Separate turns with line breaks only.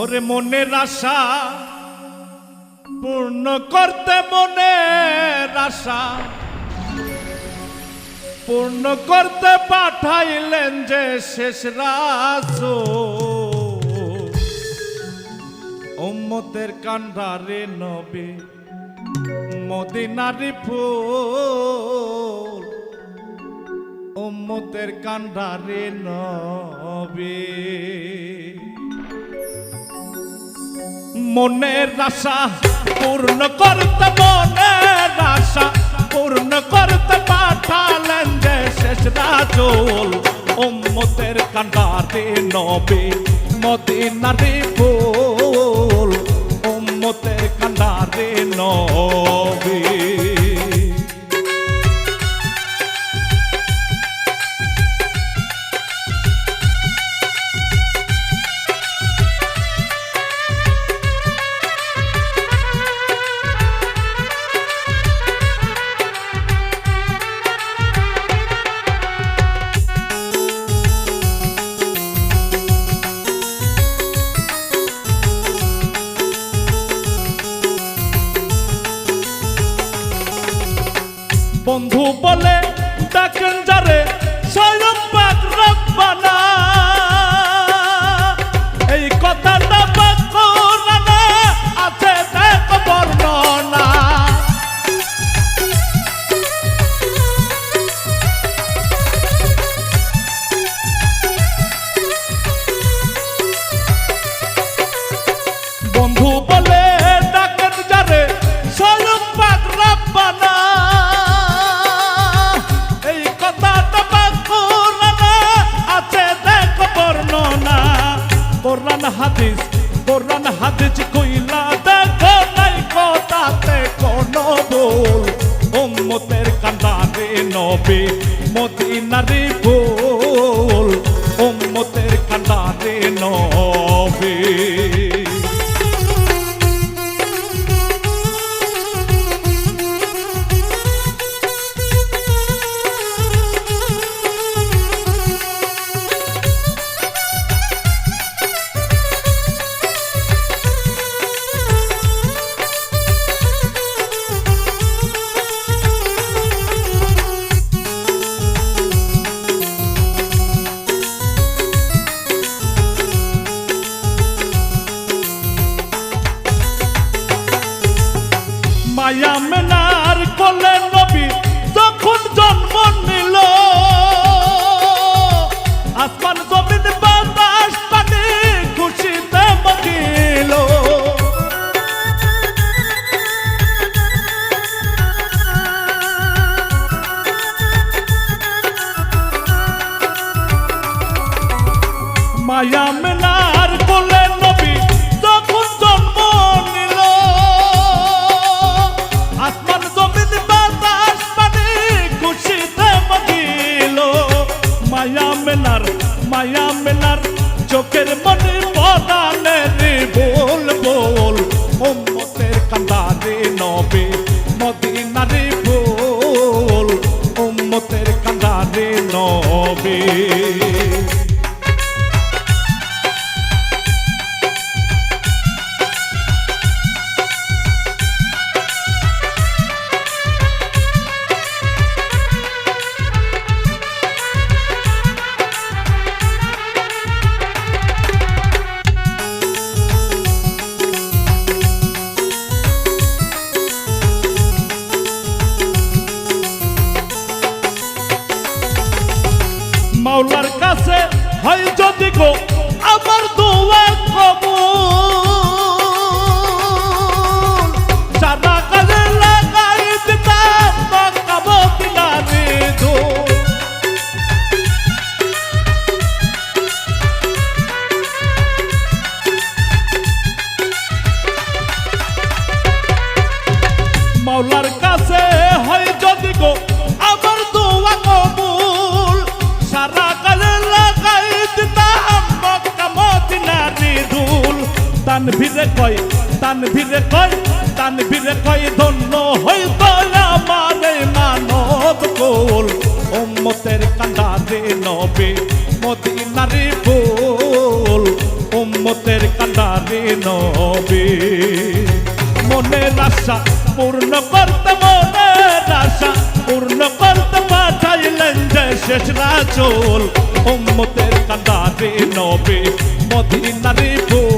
ওরে মনের আশা পূর্ণ করতে মনের আশা। পূর্ণ করতে পাঠাইলেন যে শেষ রাস উম্মতের কান্ডারে নবী মদিনারি ফুল। উম্মতের কান্ডারে নবী। মনের আশা, পূর্ণ করতে মনের আশা, পূর্ণ করতে পাঠালেন যে শেষ রাজল। উম্মতের কান্ডারে নবী, মদিনারে ফুল উম্মতের কান্ডারে নবী। boleiro কোরআন, হাদিস কোরআন, হাদিস কইলা দেখো নাই কথাতে কোন ভুল। উম্মতের কান্দারে নবী, মদিনারি ভুল। মায়া মেনার কোলে নবী যখন জন্ম নিল আসমান জমিন বাতাস পানি খুশিতে মকিল মায়া মেনার মায়া মেনার চোখের মনে পদানে বল বল। উম্মতের কান্দারে নবে মদিনারে বল, উম্মতের কান্দারে নবে। গো আমার দোয়া কবুল সারা কাজে লাগাই বাঁকাবো কিনারে ধুল মাওলার তান ভিড়ে কয়, তান ভিড়ে কয়, তান ভিড়ে কয়, ধন্য হইত আমার মানব কোল। উম্মতের কান্দারে নবে মদিনারি ফুল। উম্মতের কান্দারে নবী মনের আশা পূর্ণ করতে, মনের আশা পূর্ণ করতে পাঠাইলেন যে শেষ রাচল উম্মতের কান্ডারি নবী মদিনারি ফুল।